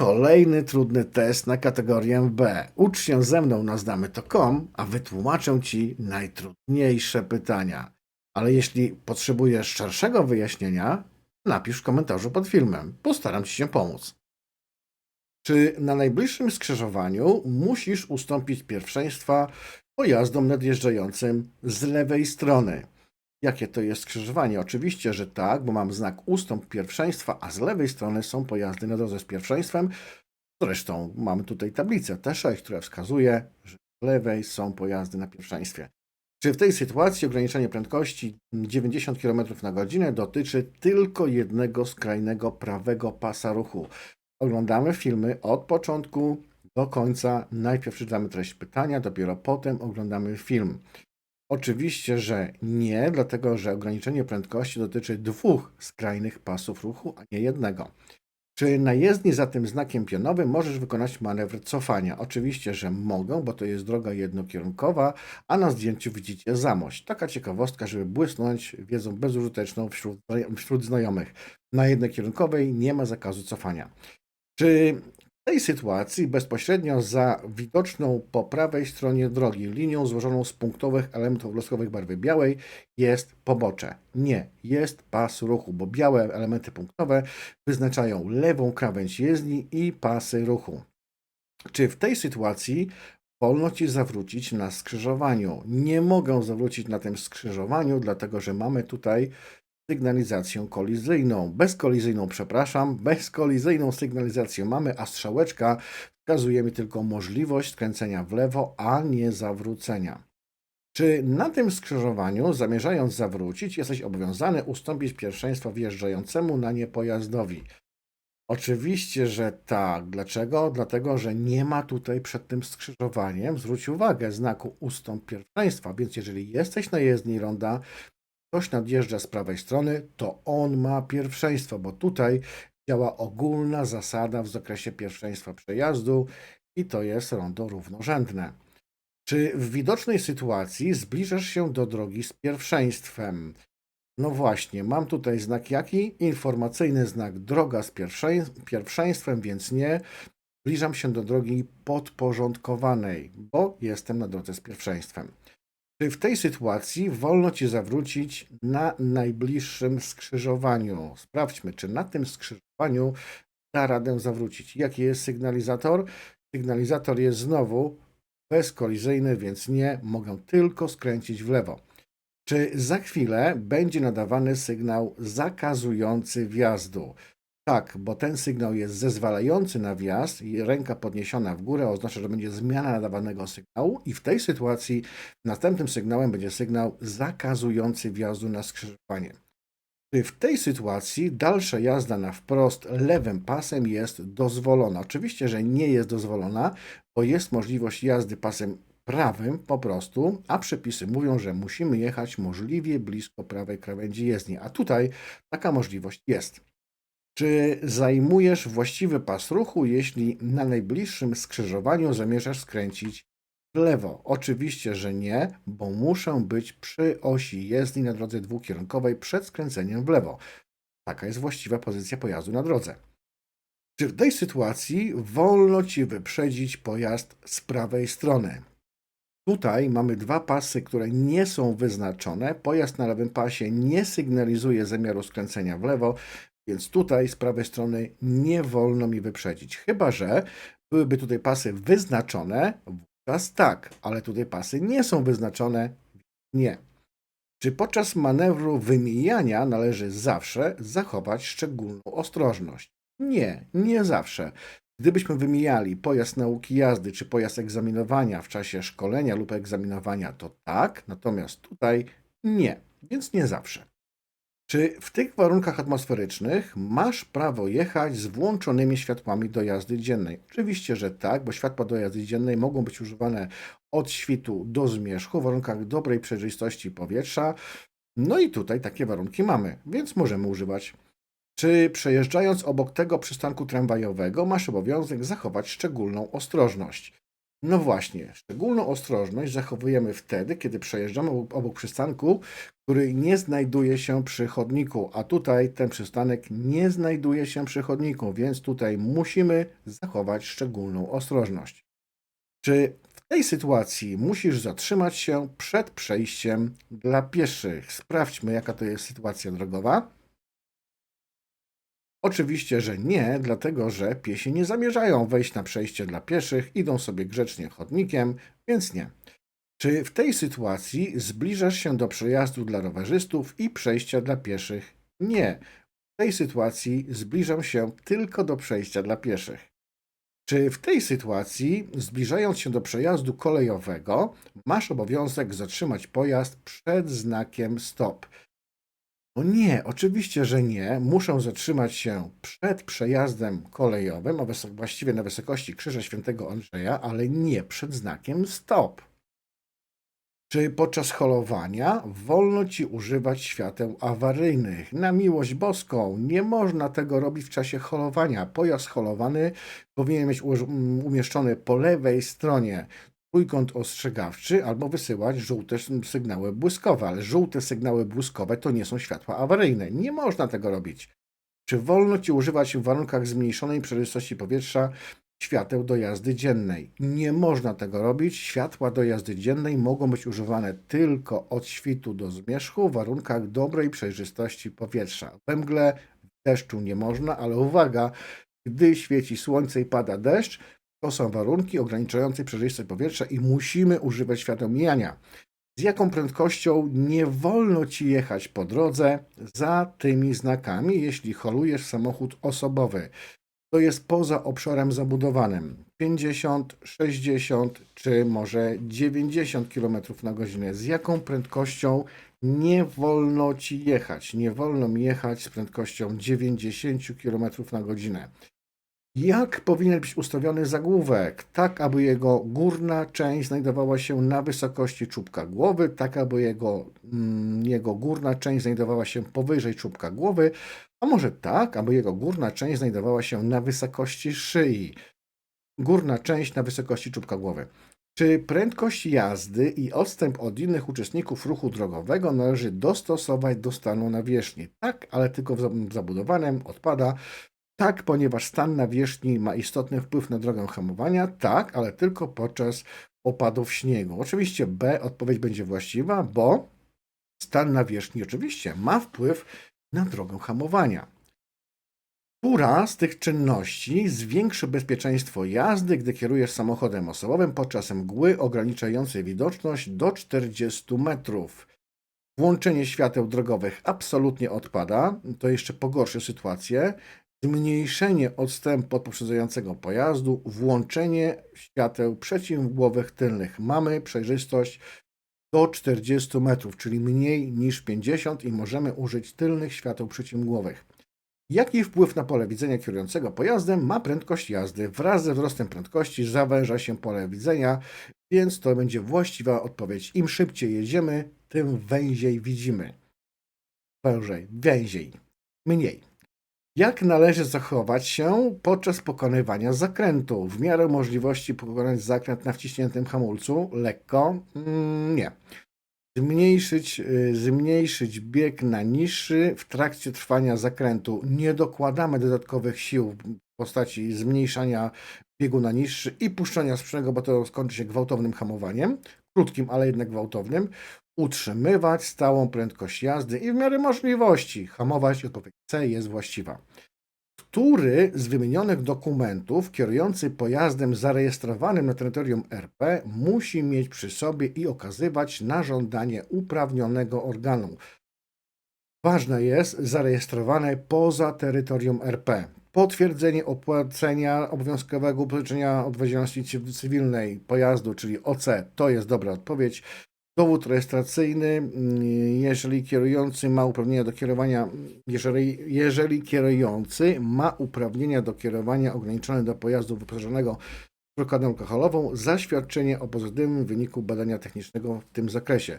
Kolejny trudny test na kategorię B. Ucz się ze mną na znamy to.com, a wytłumaczę Ci najtrudniejsze pytania. Ale jeśli potrzebujesz szerszego wyjaśnienia, napisz w komentarzu pod filmem. Postaram Ci się pomóc. Czy na najbliższym skrzyżowaniu musisz ustąpić pierwszeństwa pojazdom nadjeżdżającym z lewej strony? Jakie to jest skrzyżowanie? Oczywiście, że tak, bo mam znak ustąp pierwszeństwa, a z lewej strony są pojazdy na drodze z pierwszeństwem. Zresztą mamy tutaj tablicę T6, która wskazuje, że z lewej są pojazdy na pierwszeństwie. Czy w tej sytuacji ograniczenie prędkości 90 km na godzinę dotyczy tylko jednego skrajnego prawego pasa ruchu? Oglądamy filmy od początku do końca. Najpierw czytamy treść pytania, dopiero potem oglądamy film. Oczywiście, że nie, dlatego że ograniczenie prędkości dotyczy dwóch skrajnych pasów ruchu, a nie jednego. Czy na jezdni za tym znakiem pionowym możesz wykonać manewr cofania? Oczywiście, że mogę, bo to jest droga jednokierunkowa, a na zdjęciu widzicie zamość. Taka ciekawostka, żeby błysnąć wiedzą bezużyteczną wśród, wśród znajomych. Na jednokierunkowej nie ma zakazu cofania. Czy tej sytuacji bezpośrednio za widoczną po prawej stronie drogi linią złożoną z punktowych elementów loskowych barwy białej jest pobocze? Nie, jest pas ruchu, bo białe elementy punktowe wyznaczają lewą krawędź jezdni i pasy ruchu. Czy w tej sytuacji wolno Ci zawrócić na skrzyżowaniu? Nie mogę zawrócić na tym skrzyżowaniu, dlatego że mamy tutaj sygnalizację kolizyjną. Bezkolizyjną, przepraszam, bezkolizyjną sygnalizację mamy, a strzałeczka wskazuje mi tylko możliwość skręcenia w lewo, a nie zawrócenia. Czy na tym skrzyżowaniu, zamierzając zawrócić, jesteś obowiązany ustąpić pierwszeństwo wjeżdżającemu na nie pojazdowi? Oczywiście, że tak. Dlaczego? Dlatego, że nie ma tutaj przed tym skrzyżowaniem, zwróć uwagę, znaku ustąp pierwszeństwa, więc jeżeli jesteś na jezdni ronda, ktoś nadjeżdża z prawej strony, to on ma pierwszeństwo, bo tutaj działa ogólna zasada w zakresie pierwszeństwa przejazdu i to jest rondo równorzędne. Czy w widocznej sytuacji zbliżasz się do drogi z pierwszeństwem? No właśnie, mam tutaj znak jaki? Informacyjny znak droga z pierwsze- pierwszeństwem, więc nie. Zbliżam się do drogi podporządkowanej, bo jestem na drodze z pierwszeństwem. Czy w tej sytuacji wolno Ci zawrócić na najbliższym skrzyżowaniu? Sprawdźmy, czy na tym skrzyżowaniu da radę zawrócić. Jaki jest sygnalizator? Sygnalizator jest znowu bezkolizyjny, więc nie, mogę tylko skręcić w lewo. Czy za chwilę będzie nadawany sygnał zakazujący wjazdu? Tak, bo ten sygnał jest zezwalający na wjazd i ręka podniesiona w górę oznacza, że będzie zmiana nadawanego sygnału i w tej sytuacji następnym sygnałem będzie sygnał zakazujący wjazdu na skrzyżowanie. W tej sytuacji dalsza jazda na wprost lewym pasem jest dozwolona? Oczywiście, że nie jest dozwolona, bo jest możliwość jazdy pasem prawym po prostu, a przepisy mówią, że musimy jechać możliwie blisko prawej krawędzi jezdni, a tutaj taka możliwość jest. Czy zajmujesz właściwy pas ruchu, jeśli na najbliższym skrzyżowaniu zamierzasz skręcić w lewo? Oczywiście, że nie, bo muszę być przy osi jezdni na drodze dwukierunkowej przed skręceniem w lewo. Taka jest właściwa pozycja pojazdu na drodze. Czy w tej sytuacji wolno Ci wyprzedzić pojazd z prawej strony? Tutaj mamy dwa pasy, które nie są wyznaczone. Pojazd na lewym pasie nie sygnalizuje zamiaru skręcenia w lewo, więc tutaj z prawej strony nie wolno mi wyprzedzić. Chyba, że byłyby tutaj pasy wyznaczone, wówczas tak, ale tutaj pasy nie są wyznaczone, nie. Czy podczas manewru wymijania należy zawsze zachować szczególną ostrożność? Nie, nie zawsze. Gdybyśmy wymijali pojazd nauki jazdy czy pojazd egzaminowania w czasie szkolenia lub egzaminowania, to tak, natomiast tutaj nie, więc nie zawsze. Czy w tych warunkach atmosferycznych masz prawo jechać z włączonymi światłami do jazdy dziennej? Oczywiście, że tak, bo światła do jazdy dziennej mogą być używane od świtu do zmierzchu w warunkach dobrej przejrzystości powietrza. No i tutaj takie warunki mamy, więc możemy używać. Czy przejeżdżając obok tego przystanku tramwajowego masz obowiązek zachować szczególną ostrożność? No właśnie, szczególną ostrożność zachowujemy wtedy, kiedy przejeżdżamy obok przystanku, który nie znajduje się przy chodniku, a tutaj ten przystanek nie znajduje się przy chodniku, więc tutaj musimy zachować szczególną ostrożność. Czy w tej sytuacji musisz zatrzymać się przed przejściem dla pieszych? Sprawdźmy, jaka to jest sytuacja drogowa. Oczywiście, że nie, dlatego że piesi nie zamierzają wejść na przejście dla pieszych, idą sobie grzecznie chodnikiem, więc nie. Czy w tej sytuacji zbliżasz się do przejazdu dla rowerzystów i przejścia dla pieszych? Nie. W tej sytuacji zbliżam się tylko do przejścia dla pieszych. Czy w tej sytuacji, zbliżając się do przejazdu kolejowego, masz obowiązek zatrzymać pojazd przed znakiem stop? No nie, oczywiście, że nie. Muszą zatrzymać się przed przejazdem kolejowym, a właściwie na wysokości Krzyża Świętego Andrzeja, ale nie przed znakiem stop. Czy podczas holowania wolno ci używać świateł awaryjnych? Na miłość boską, nie można tego robić w czasie holowania. Pojazd holowany powinien mieć um, umieszczony po lewej stronie trójkąt ostrzegawczy albo wysyłać żółte sygnały błyskowe, ale żółte sygnały błyskowe to nie są światła awaryjne. Nie można tego robić. Czy wolno ci używać w warunkach zmniejszonej przejrzystości powietrza świateł do jazdy dziennej? Nie można tego robić. Światła do jazdy dziennej mogą być używane tylko od świtu do zmierzchu w warunkach dobrej przejrzystości powietrza. We mgle, w deszczu nie można, ale uwaga, gdy świeci słońce i pada deszcz, to są warunki ograniczające przejrzystość powietrza i musimy używać świateł mijania. Z jaką prędkością nie wolno ci jechać po drodze za tymi znakami, jeśli holujesz samochód osobowy? To jest poza obszarem zabudowanym. 50, 60 czy może 90 km na godzinę. Z jaką prędkością nie wolno ci jechać? Nie wolno mi jechać z prędkością 90 km na godzinę. Jak powinien być ustawiony zagłówek? Tak, aby jego górna część znajdowała się na wysokości czubka głowy, tak, aby jego, mm, jego górna część znajdowała się powyżej czubka głowy, a może tak, aby jego górna część znajdowała się na wysokości szyi. Górna część na wysokości czubka głowy. Czy prędkość jazdy i odstęp od innych uczestników ruchu drogowego należy dostosować do stanu nawierzchni? Tak, ale tylko w zab- zabudowanym odpada. Tak, ponieważ stan nawierzchni ma istotny wpływ na drogę hamowania. Tak, ale tylko podczas opadów śniegu. Oczywiście B odpowiedź będzie właściwa, bo stan nawierzchni oczywiście ma wpływ na drogę hamowania. Która z tych czynności zwiększy bezpieczeństwo jazdy, gdy kierujesz samochodem osobowym podczas mgły ograniczającej widoczność do 40 metrów? Włączenie świateł drogowych absolutnie odpada, to jeszcze pogorszy sytuację. Zmniejszenie odstępu od poprzedzającego pojazdu, włączenie świateł przeciwmgłowych tylnych. Mamy przejrzystość do 40 metrów, czyli mniej niż 50 i możemy użyć tylnych świateł przeciwmgłowych. Jaki wpływ na pole widzenia kierującego pojazdem ma prędkość jazdy? Wraz ze wzrostem prędkości zawęża się pole widzenia, więc to będzie właściwa odpowiedź. Im szybciej jedziemy, tym węziej widzimy. Wężej, węziej, mniej. Jak należy zachować się podczas pokonywania zakrętu? W miarę możliwości pokonać zakręt na wciśniętym hamulcu? Lekko? Mm, nie. Zmniejszyć, y, zmniejszyć bieg na niższy w trakcie trwania zakrętu. Nie dokładamy dodatkowych sił w postaci zmniejszania biegu na niższy i puszczenia sprzęgła, bo to skończy się gwałtownym hamowaniem. Krótkim, ale jednak gwałtownym. Utrzymywać stałą prędkość jazdy i w miarę możliwości hamować. Odpowiedź C jest właściwa. Który z wymienionych dokumentów kierujący pojazdem zarejestrowanym na terytorium RP musi mieć przy sobie i okazywać na żądanie uprawnionego organu? Ważne jest zarejestrowane poza terytorium RP. Potwierdzenie opłacenia obowiązkowego ubezpieczenia odpowiedzialności cy- cywilnej pojazdu, czyli OC, to jest dobra odpowiedź. Dowód rejestracyjny, mm, jeżeli kierujący ma uprawnienia do kierowania, jeżeli, jeżeli kierujący ma uprawnienia do kierowania ograniczone do pojazdu wyposażonego w blokadę alkoholową, zaświadczenie o pozytywnym wyniku badania technicznego w tym zakresie.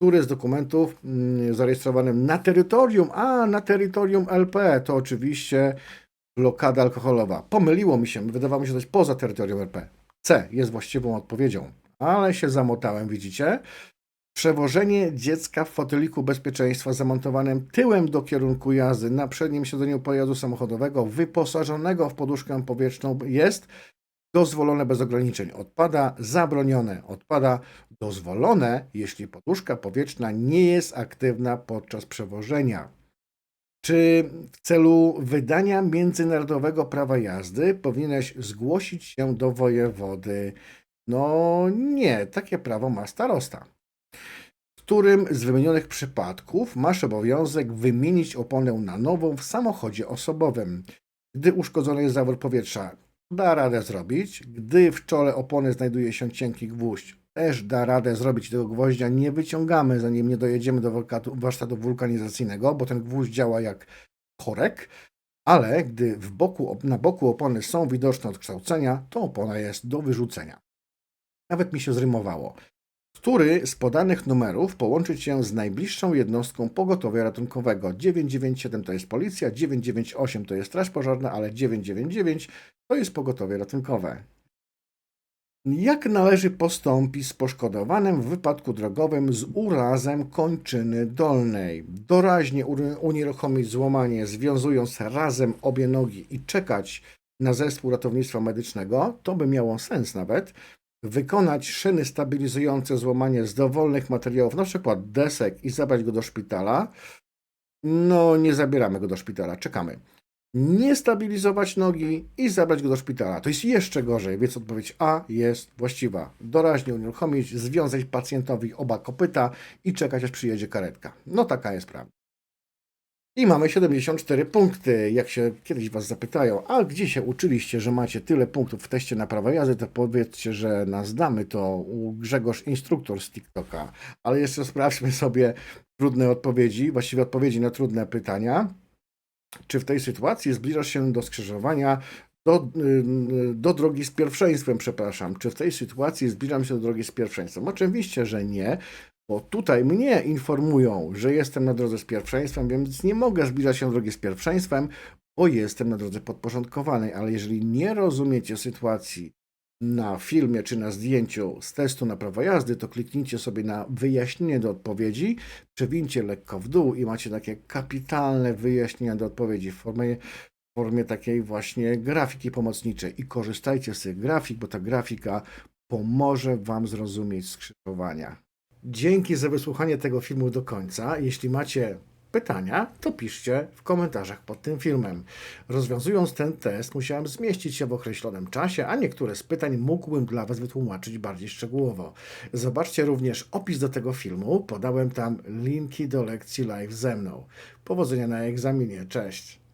Który z dokumentów mm, zarejestrowanym na terytorium, a na terytorium LP to oczywiście blokada alkoholowa. Pomyliło mi się, wydawało mi się, jest poza terytorium RP. C jest właściwą odpowiedzią, ale się zamotałem, widzicie? Przewożenie dziecka w foteliku bezpieczeństwa zamontowanym tyłem do kierunku jazdy na przednim siedzeniu pojazdu samochodowego wyposażonego w poduszkę powietrzną jest dozwolone bez ograniczeń. Odpada zabronione. Odpada dozwolone, jeśli poduszka powietrzna nie jest aktywna podczas przewożenia. Czy w celu wydania międzynarodowego prawa jazdy powinieneś zgłosić się do wojewody? No nie, takie prawo ma starosta. W którym z wymienionych przypadków masz obowiązek wymienić oponę na nową w samochodzie osobowym? Gdy uszkodzony jest zawór powietrza, da radę zrobić. Gdy w czole opony znajduje się cienki gwóźdź, też da radę zrobić tego gwoździa. Nie wyciągamy, zanim nie dojedziemy do warsztatu, wulkanizacyjnego, bo ten gwóźdź działa jak korek. Ale gdy w boku, na boku opony są widoczne odkształcenia, to opona jest do wyrzucenia. Nawet mi się zrymowało. Który z podanych numerów połączyć się z najbliższą jednostką pogotowia ratunkowego? 997 to jest policja, 998 to jest straż pożarna, ale 999 to jest pogotowie ratunkowe. Jak należy postąpić z poszkodowanym w wypadku drogowym z urazem kończyny dolnej? Doraźnie unieruchomić złamanie, związując razem obie nogi i czekać na zespół ratownictwa medycznego, to by miało sens nawet. Wykonać szyny stabilizujące złamanie z dowolnych materiałów, na przykład desek i zabrać go do szpitala. No, nie zabieramy go do szpitala, czekamy nie stabilizować nogi i zabrać go do szpitala. To jest jeszcze gorzej, więc odpowiedź A jest właściwa. Doraźnie unieruchomić, związać pacjentowi oba kopyta i czekać aż przyjedzie karetka. No taka jest prawda. I mamy 74 punkty. Jak się kiedyś Was zapytają, a gdzie się uczyliście, że macie tyle punktów w teście na prawo jazdy, to powiedzcie, że nas damy. To Grzegorz instruktor z TikToka. Ale jeszcze sprawdźmy sobie trudne odpowiedzi, właściwie odpowiedzi na trudne pytania czy w tej sytuacji zbliżasz się do skrzyżowania, do, y, do drogi z pierwszeństwem, przepraszam. Czy w tej sytuacji zbliżam się do drogi z pierwszeństwem? Oczywiście, że nie, bo tutaj mnie informują, że jestem na drodze z pierwszeństwem, więc nie mogę zbliżać się do drogi z pierwszeństwem, bo jestem na drodze podporządkowanej. Ale jeżeli nie rozumiecie sytuacji na filmie czy na zdjęciu z testu na prawo jazdy, to kliknijcie sobie na wyjaśnienie do odpowiedzi, przewincie lekko w dół i macie takie kapitalne wyjaśnienia do odpowiedzi w formie, w formie takiej właśnie grafiki pomocniczej i korzystajcie z tych grafik, bo ta grafika pomoże Wam zrozumieć skrzyżowania. Dzięki za wysłuchanie tego filmu do końca. Jeśli macie pytania, to piszcie w komentarzach pod tym filmem. Rozwiązując ten test, musiałem zmieścić się w określonym czasie, a niektóre z pytań mógłbym dla Was wytłumaczyć bardziej szczegółowo. Zobaczcie również opis do tego filmu, podałem tam linki do lekcji live ze mną. Powodzenia na egzaminie, cześć!